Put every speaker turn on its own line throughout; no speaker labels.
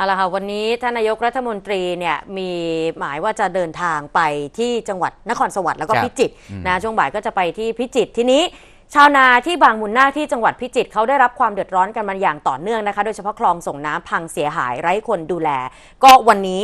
เอาละค่ะวันนี้ท่านนายกรัฐมนตรีเนี่ยมีหมายว่าจะเดินทางไปที่จังหวัดนครสวรรค์แล้วก็
ครับ
พิจิตร
อืม
นะช่วงบ่ายก็จะไปที่พิจิตรทีนี้ ชาวนาที่บางมุนนาคที่จังหวัดพิจิตรเขาได้รับความเดือดร้อนกันมาอย่างต่อเนื่องนะคะ โดยเฉพาะคลองส่งน้ำพังเสียหายไร้คนดูแล ก็วันนี้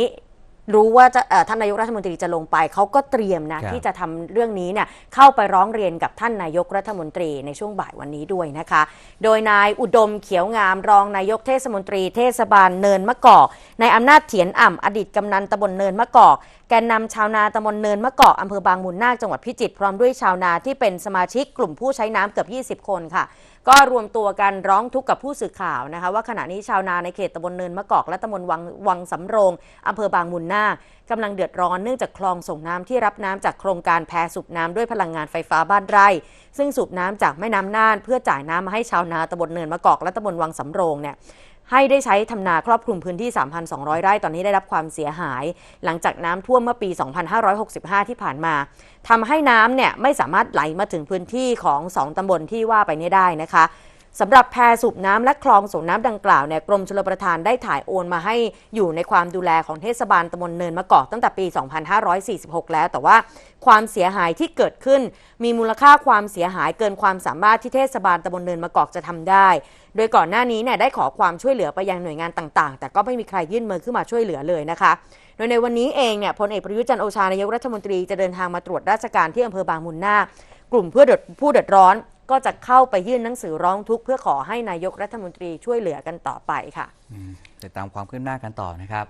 รู้ว่าจะเอ่อท่านนายกรัฐมนตรีจะลงไปเขาก็เตรียมนะครับที่จะทำเรื่องนี้เนี่ยเข้าไปร้องเรียนกับท่านนายกรัฐมนตรีในช่วงบ่ายวันนี้ด้วยนะคะ โดยนายอุดมเขียวงามรองนายกเทศมนตรีเทศบาลเนินมะกอกในายอำนาจเถียนอ่ำอดีตกำนันตำบลเนินมะกอกแกนนำชาวนาตำบลเนินมะกอกอำเภอบางมุนนาคจังหวัดพิจิตรพร้อมด้วยชาวนาที่เป็นสมาชิกกลุ่มผู้ใช้น้ำเกือบ 20 คนค่ะก็รวมตัวกันร้องทุกข์กับผู้สื่อข่าวนะคะว่าขณะนี้ชาวนาในเขตตำบลเนินมะกอกและตำบลวังวังสำโรงอำเภอบางมุนนากำลังเดือดร้อนเนื่องจากคลองส่งน้ำที่รับน้ำจากโครงการแพรสูบน้ำด้วยพลังงานไฟฟ้าบ้านไร่ ซึ่งสูบน้ำจากแม่น้ำน่าน เพื่อจ่ายน้ำมาให้ชาวนาตำบลเนินมะกอกและตำบลวังสำโรงเนี่ยให้ได้ใช้ทำนาครอบคลุมพื้นที่ 3,200 ไร่ ตอนนี้ได้รับความเสียหาย หลังจากน้ำท่วมเมื่อปี 2565 ที่ผ่านมาทำให้น้ำเนี่ยไม่สามารถไหลมาถึงพื้นที่ของ 2ตำบลที่ว่าไปนี่ยได้นะคะ สำหรับแพรสูบน้ำและคลองส่งน้ำดังกล่าวเนี่ยกรมชลประทานได้ถ่ายโอนมาให้อยู่ในความดูแลของเทศบาลตำบลเนินมะกอกตั้งแต่ปี 2546 แล้ว แต่ว่าความเสียหายที่เกิดขึ้น มีมูลค่าความเสียหายเกินความสามารถที่เทศบาลตำบลเนินมะกอกจะทำได้ โดยก่อนหน้านี้เนี่ยได้ขอความช่วยเหลือไปยังหน่วยงานต่างๆ แต่ก็ไม่มีใครยื่นมือขึ้นมาช่วยเหลือเลยนะคะโดยในวันนี้เองเนี่ยพลเอกประยุจันทร์โอชานายกรัฐมนตรีจะเดินทางมาตรวจราชการที่อำเภอบางมุนนาคกลุ่มเพื่อดือดผู้เดือดร้อน ก็จะเข้าไปยื่นหนังสือร้องทุกข์เพื่อขอให้นายกรัฐมนตรีช่วยเหลือกันต่อไปค่ะ
ติดตามความคืบหน้ากันต่อนะครับ